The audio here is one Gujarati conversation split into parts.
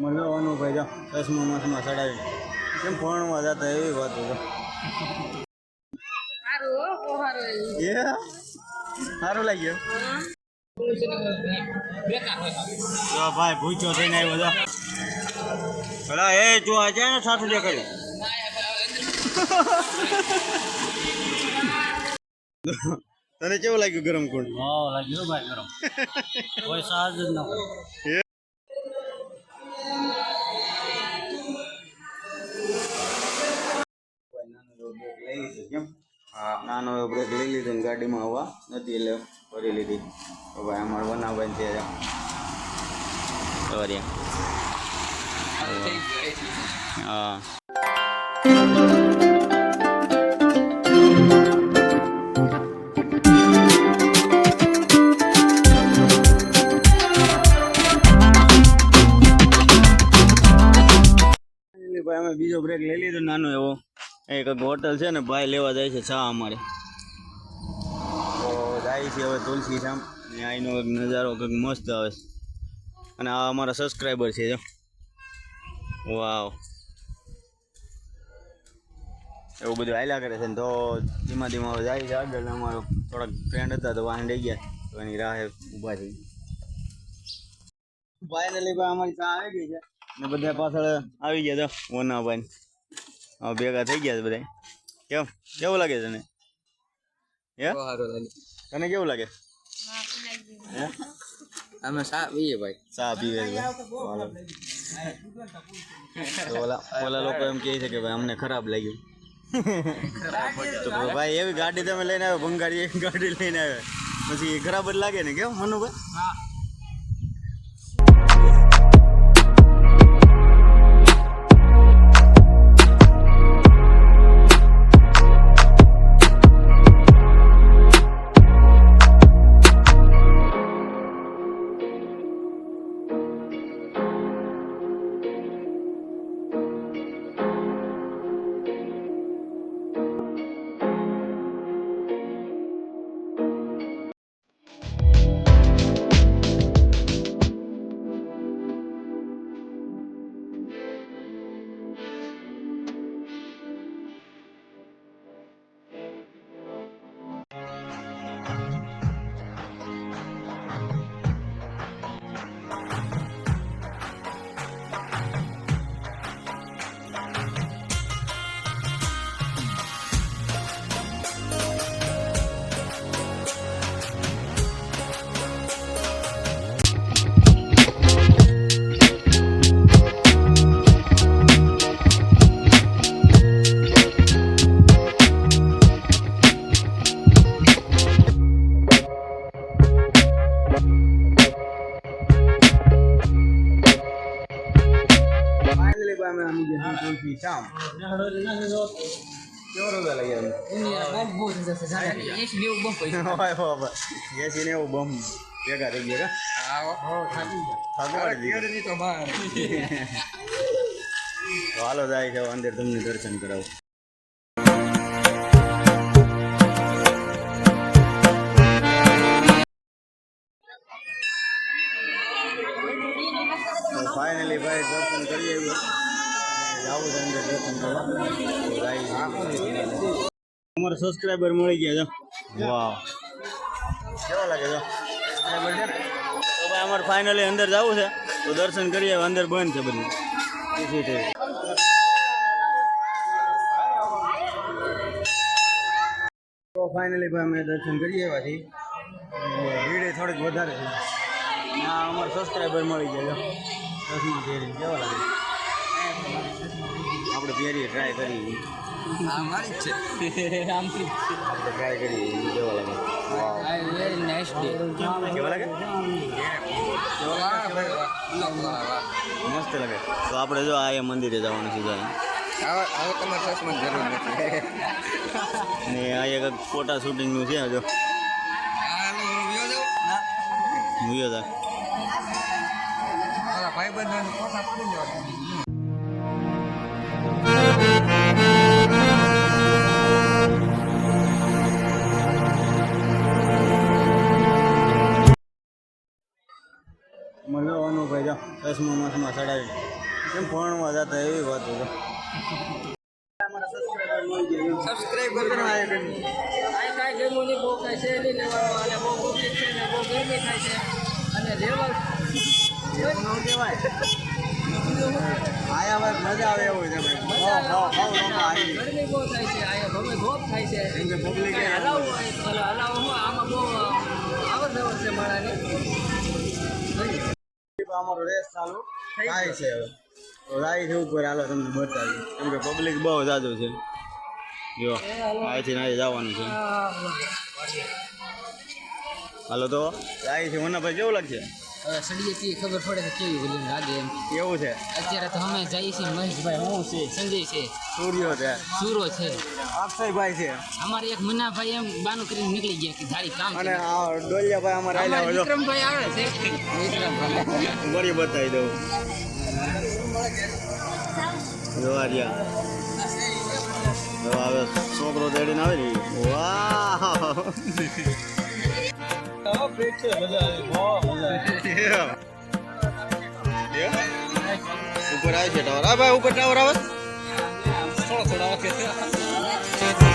મળવાનું ભાઈ જો દસમા માસમાં ચડાવી કેમ ભણવા જતા એવી વાત એ? સારું લાગ્યું? જો ભાઈ ભૂખ્યો થઈને આવ્યો જો. પેલા એ જો આજે ને સાઠું જે કર્યું તને કેવું લાગ્યું ગરમ કુંડ હા લાગ્યો ભાઈ ગરમ. કોઈ સાજ જ ન નાનો એવો બ્રેક લઈ લીધો ને ગાડીમાં હવા નથી એટલે ભરી લીધી. તો ભાઈ અમારે બનાવવાની છે હા. એક હોટલ છે ને ભાઈ લેવા જાય છે ચા અમારે. તો જાય છે હવે તુલસી શામ અને અહીંનો કંઈક નજારો કંઈક મસ્ત આવે છે. અને આ અમારા સબસ્ક્રાઈબર છે, જો. વાવ. એવું બધું આયલા કરે છે ને તો ધીમા ધીમા હવે જાય છે આગળ. અમારો થોડાક ફ્રેન્ડ હતા તો વાહન રહી ગયા. તો એની રાહે ઊભા થઈ ફાઇનલી ભાઈ અમારી ચા આવી ગઈ છે. ને બધા પાછળ આવી ગયા તો ઓના ભાઈ હા ભેગા થઈ ગયા છે બધા કેમ? કેવું લાગે તને? હે? તને કેવું લાગે? હે? અમે સા પીએ ભાઈ. સા. તો ઓલા ઓલા લોકો એમ કહે છે કે ભાઈ અમને ખરાબ લાગ્યું. તો ભાઈ એવી ગાડી તમે લઈને આવ્યો ભંગારી એવી ગાડી લઈને આવ્યો. પછી ખરાબ જ લાગે ને કેમ મનુભાઈ? રોજા લાગ્યા હોય બાબા એસી ને એવું બમ ભેગા થઈ ગયા હાલો જાય છે અંદર તમને દર્શન કરાવું. ફાઇનલી ભાઈ દર્શન કરી આવ્યો. જાવું છે અંદર દર્શન કરવા. અમારા સબસ્ક્રાઈબર મળી ગયા છે વાહ કેવા લાગે છે છે ને તો ભાઈ અમારે ફાઇનલી અંદર જવું છે. તો દર્શન કરીએ અંદર બંધ છે બધું. સીસીટીવી તો ફાઇનલી ભાઈ અમે દર્શન કરીએ એવાથી ભીડે થોડીક વધારે છે. ના અમારે સબસ્ક્રાઈબર મળી ગયા છે પહેરી કેવા લાગે? આપણે પહેરીએ ટ્રાય કરીએ. આપણે ટ્રાય કરીએ કેવા લાગે કેવા લાગે મસ્ત લાગે તો આપણે જો આ મંદિરે જવાનું છે જાય ને આ એક ફોટા શૂટિંગનું છે જો બંધ ફોટા પડી ભાઈ ભાઈ માસમાં ચડાવી કેમ ફોનમાં જતા એવી વાત છે સબસ્ક્રાઈબ કરો આ કાંઈ ગમ્યું નહીં બહુ કાંઈ છે નહીં લેવાનું અને બહુ પબ્લિક છે ને બહુ ગરમી થાય છે. અને લેવલ આયા મજા આવે એવું છે ભાઈ. ગરમી બહુ થાય છે આયા ગમે ધોપ થાય છે. કેમ કે public એ કાંઈ હલાવવું હોય તો હલા- હલાવવામાં આમાં બહુ આવર જવર છે મારાની. અમારો રેસ ચાલુ થાય છે હવે. તો ઉપર હાલો તમને બતાવી કેમ કે પબ્લિક બહુ જાજુ છે. જો અહીંથી નાઈ જવાનું છે. હાલો તો. રાઈ છે મને ભાઈ કેવું લાગશે? હવે સડીએથી ખબર પડે કે કેવી ઓલી લાગે એમ. એવું છે? અત્યારે તો અમે જઈએ છીએ મહેશભાઈ હું છે સંજય છે. સૂર્યો છે. સૂરો છે. અક્ષયભાઈ છે. અમારે એક મનાભાઈ એમ બાનું કરીને નીકળી ગયા કે ધારી કામ અને આ ડોલિયાભાઈ અમારે આવેલા વિક્રમભાઈ આવે છે. વિક્રમભાઈ બરી બતાવી દઉં. જોવારિયા આવે છોકરો દેડીને આવે ને. વાહ! ઉપર આવે છે ટાવર આ ભાઈ ઉપર ટાવર આવે પગથિયા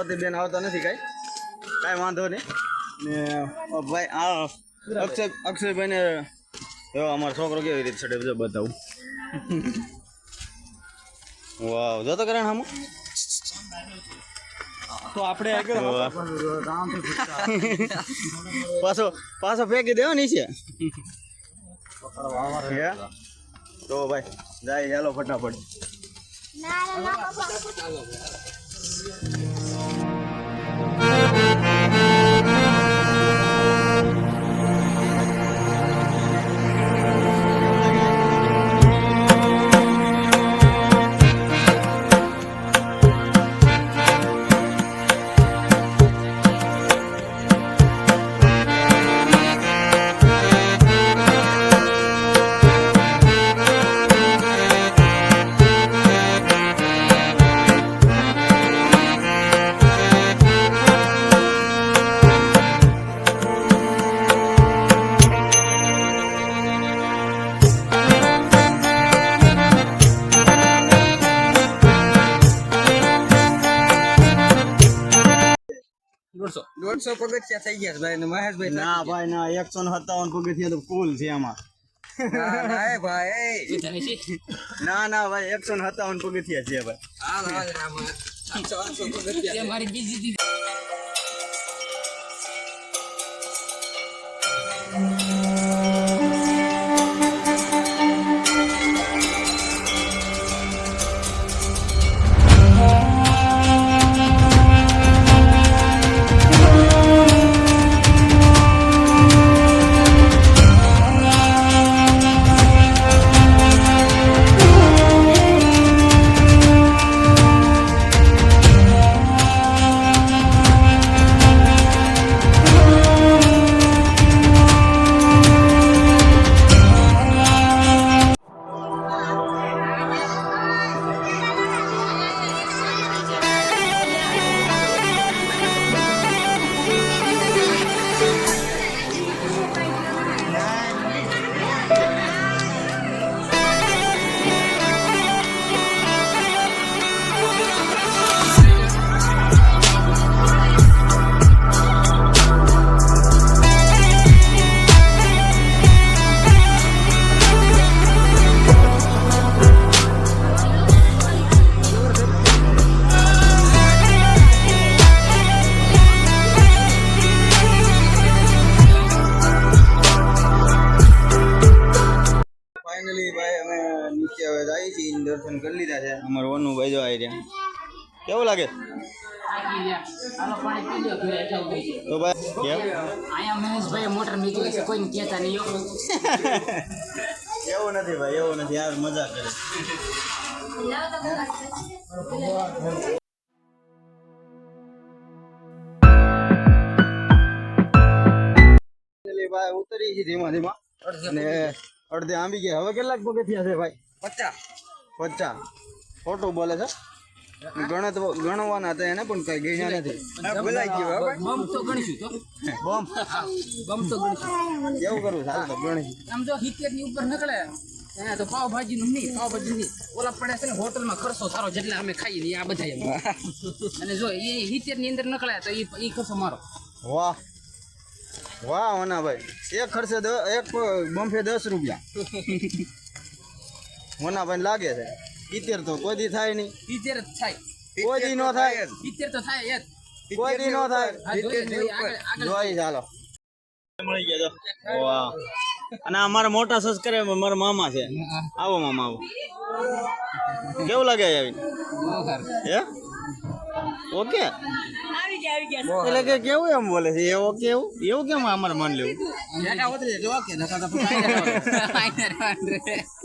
અને બેન આવતા નથી કાંઈ. કાંઈ વાંધો નહીં. ને ભાઈ આ અક્ષય અક્ષયભાઈ ને જો અમારો છોકરો કેવી રીતે ચડે જો બતાવું. વાવ જો તો કરણ હામો. તો આપણે પાછો પાછો ફેંકી દેવો નીચે. તો ભાઈ જાય ચાલો ફટાફટ. દોઢસો પગથિયા થઈ ગયા ભાઈ મહેશભાઈ ના ભાઈ ના એકસો ને સત્તાવન પગથિયા તો ફૂલ છે એમાં ના ભાઈ. ના ના ભાઈ એકસો ને સત્તાવન પગથિયા છે ભાઈ. મારી બીજી લાગે? તો ભાઈ કેમ? અહીંયા મહેશભાઈ મોટર મૂકી છે કોઈને કહેતા નહીં એવું નથી ભાઈ એવું નથી યાર મજા કરે. ભાઈ ઉતરી છે ધીમા ધીમા. અને અડધે આંબી ગયા. હવે કેટલાક પગથિયા છે ભાઈ? પચાસ. પચાસ. ખોટું બોલે છે? ગણત ગણવાના હતા એને પણ કઈ ગયા નથી. બોલાઈ ગયો બમ તો ગણીશું તો. બમ? બમ તો ગણીશું. કેવું કરું સારું તો ગણી આમ જો હિકેટની ઉપર નીકળે એને તો પાવભાજી નું નહીં પાવભાજી નહીં. ઓલા પડે છે ને હોટલમાં ખર્ચો સારો જેટલા અમે ખાઈએ આ બધા એમ. અને જો એ હિતેરની અંદર નીકળે તો એ એ ખર્ચો મારો. વાહ. વાહ વનાભાઈ એક ખર્ચે એક બમ્ફે દસ રૂપિયા. વનાભાઈ લાગે છે. ઇતેર તો કોઈ દી થાય નહીં. ઇતેર જ થાય. કોઈ દી નો થાય. ઇતેર તો થાય જ. કોઈ દી નો થાય. જોઈ ચાલો મળી ગયા તો વાહ. અને અમારા મોટા સબસ્ક્રાઈબર મારા મામા છે. આવો મામા આવો. કેવું લાગે આવીને? હે? ઓકે? એટલે કે કેવું એમ બોલે છે? એ ઓકે એવું એવું કેમ અમારે મન લેવું? બેટા હોતરી જો કે નકા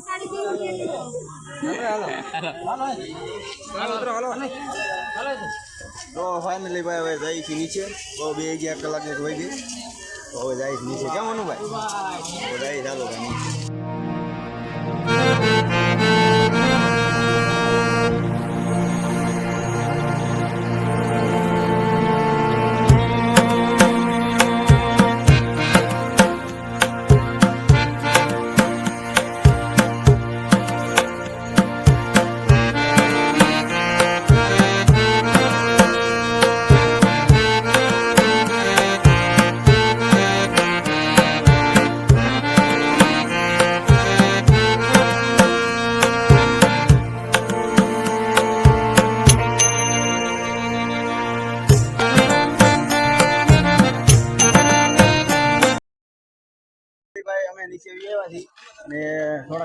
ફાઇનલી ભાઈ હવે જાય નીચે. બહુ બે અગિયાર કલાક એક વહી હવે જાય નીચે. કેમ અનુભાઈ? જાય ચાલો ભાઈ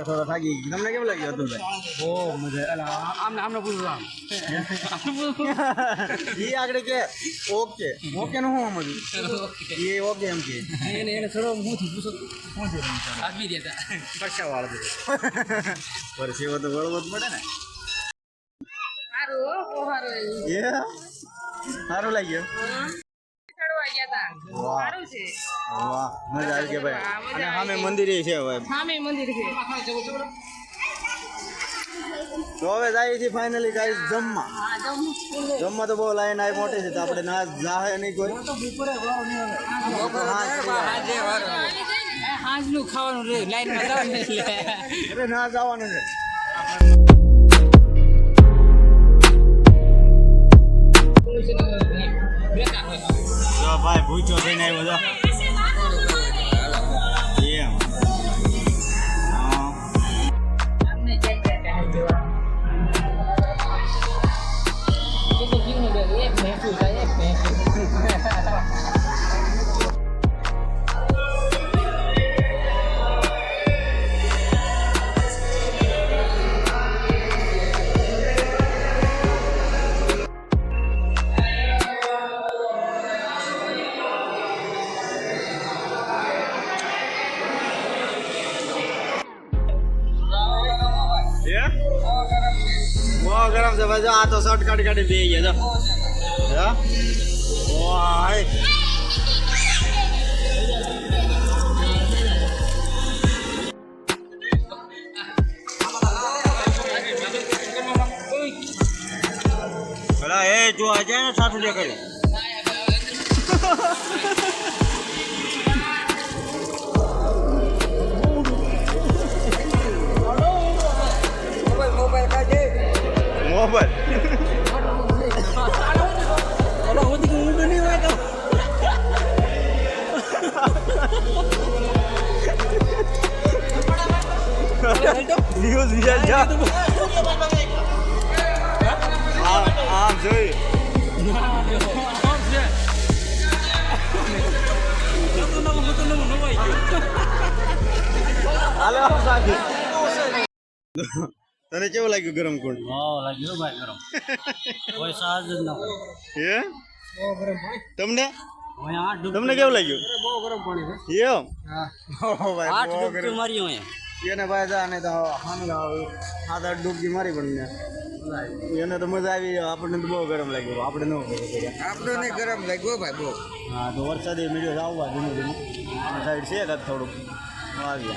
થોડા થોડા થાકી ગયા. તમને કેવું લાગ્યું હતું ભાઈ બહુ મજા અલા આમને આમને પૂછું એ આગળ કે ઓકે ઓકે નું શું સમજ્યું એ ઓકે એમ કે એને એને ચડો હું થી પૂછો આદમી દેતા પૈસા વાળા પરસેવો તો વળવો જ પડે ને સારું. બહુ સારું લાગ્યું. ગયા હતા. સારું છે. વાહ મજા આવી ગઈ ભાઈ. અને સામે મંદિરે છે ભાઈ સામે મંદિર છે. તો હવે જાય છે ફાઇનલી ગાઈસ જમવા. જમવા. તો બહુ લાઈન આવી મોટી છે તો આપણે ના જાહે નહીં કોઈ. હાજનું ખાવાનું રે લાઈનમાં જાવ એટલે ના જવાનું છે. ભાઈ ભૂચો થઈને આવ્યો જો એમ હા. આ તો શર્ટ કાઢી કાઢી બે ગયા જો? એ જો આજે ને સાઠું દેખાડ્યું તને કેવું લાગ્યું ગરમ કુંડ લાગ્યો ભાઈ ગરમ. કોઈ સાજ જ ન હે? તમને? હવે આઠ ડૂબ તમને કેવું લાગ્યું? બહુ ગરમ પાણી છે. એમ? હા. ભાઈ આઠ ડૂબકી મારી અહીંયા એને ભાઈ જા ને તો હાન સાત આઠ ડૂબકી મારી પણ ને એને તો મજા આવી આપણને તો બહુ ગરમ લાગ્યું. આપણે ન આપણને ગરમ લાગ્યો ભાઈ બહુ. હા તો વરસાદી મીડિયો આવવા ધીમે ધીમે. સાઈડ છે કાંક થોડુંક. આવી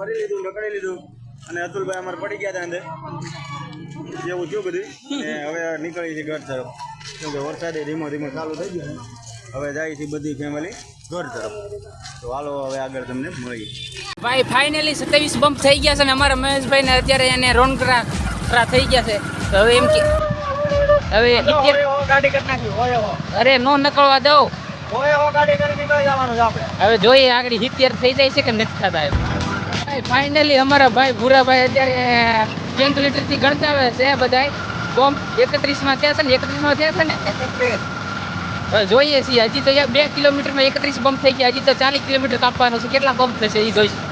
ફરી લીધું લકડી લીધું. અને અતુલભાઈ અમારે પડી ગયા હતા અંદર. જેવું થયું બધું. ને હવે નીકળી છે ઘર તરફ. કેમ કે વરસાદે ધીમો ધીમો ચાલુ થઈ ગયો હવે જાય છે બધી ફેમિલી ઘર તરફ. તો હાલો હવે આગળ તમને મળી ભાઈ ફાઇનલી સત્યાવીસ બમ્પ થઈ ગયા છે ને અમારા મહેશભાઈ ને અત્યારે એને રોન કરા કરા થઈ ગયા છે. તો હવે એમ કે હવે અરે નો નકળવા દો હવે જોઈએ આગળ સિત્તેર થઈ જાય છે કે નથી થતા એમ. ભાઈ ફાઇનલી અમારા ભાઈ ભૂરાભાઈ અત્યારે કેલ્ક્યુલેટરથી ગણતા આવે છે બધા બોમ્બ એકત્રીસમાં થયા છે ને, એકત્રીસમાં થયા છે ને? જોઈએ છીએ, હજી તો બે કિલોમીટરમાં એકત્રીસ બમ્પ થઈ ગયા, હજી તો ચાલીસ કિલોમીટર કાપવાનો છે. કેટલા બમ્પ થશે એ જોઈશું.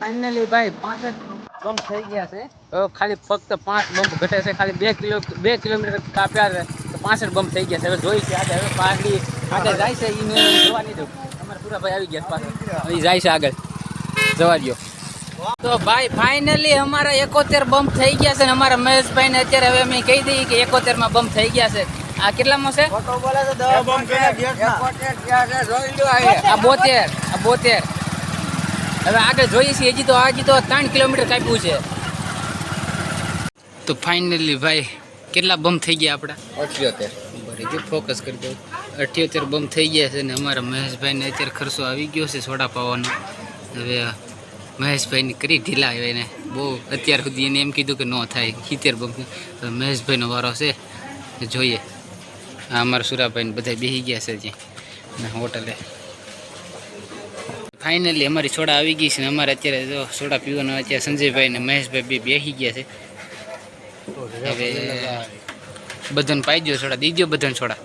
ફાઇનલી ભાઈ જ બમ્પ થઈ ગયા છે. ખાલી ફક્ત પાંચ બમ્પ ઘટે છે. ખાલી બે કિલો બે કિલોમીટર કાપ્યા છે. તો પાસઠ બમ્પ થઈ ગયા છે. હવે જોઈ છે આજે હવે પાછળ આગળ જાય છે એને જોવા નહીં દઉં. અમારા પૂરા ભાઈ આવી ગયા પાછળ હવે જાય છે આગળ. જવા દો તો ભાઈ ફાઇનલી અમારા એકોતેર બમ્પ થઈ ગયા છે ને અમારા મહેશભાઈ ને અત્યારે હવે અમે કહી દઈએ કે એકોતેરમાં બમ્પ થઈ ગયા છે. આ કેટલામાં છે? આ બોતેર આ બોતેર. હવે આગળ જોઈએ છીએ હજી તો હજી તો ત્રણ કિલોમીટર કાપ્યું છે. તો ફાઇનલી ભાઈ કેટલા બમ્પ થઈ ગયા આપણા અઠ્યોતેર. બરાબર જો ફોકસ કરી દઉં અઠ્યોતેર બમ થઈ ગયા છે ને અમારા મહેશભાઈને અત્યારે ખર્ચો આવી ગયો છે સોડા પાવાનો. હવે મહેશભાઈને કરી ઢીલા એને. બહુ અત્યાર સુધી એને એમ કીધું કે ન થાય સિત્તેર બમ મહેશભાઈનો વારો છે. જોઈએ. આ અમારા સુરાભાઈને બધા બેસી ગયા છે હજી. ને હોટલે ફાઇનલી અમારી સોડા આવી ગઈ છે ને અમારે અત્યારે જો સોડા પીવાનો અત્યારે સંજયભાઈ ને મહેશભાઈ બે બેસી ગયા છે. હવે બધાને પાઈ દો સોડા દીજો બધાને સોડા.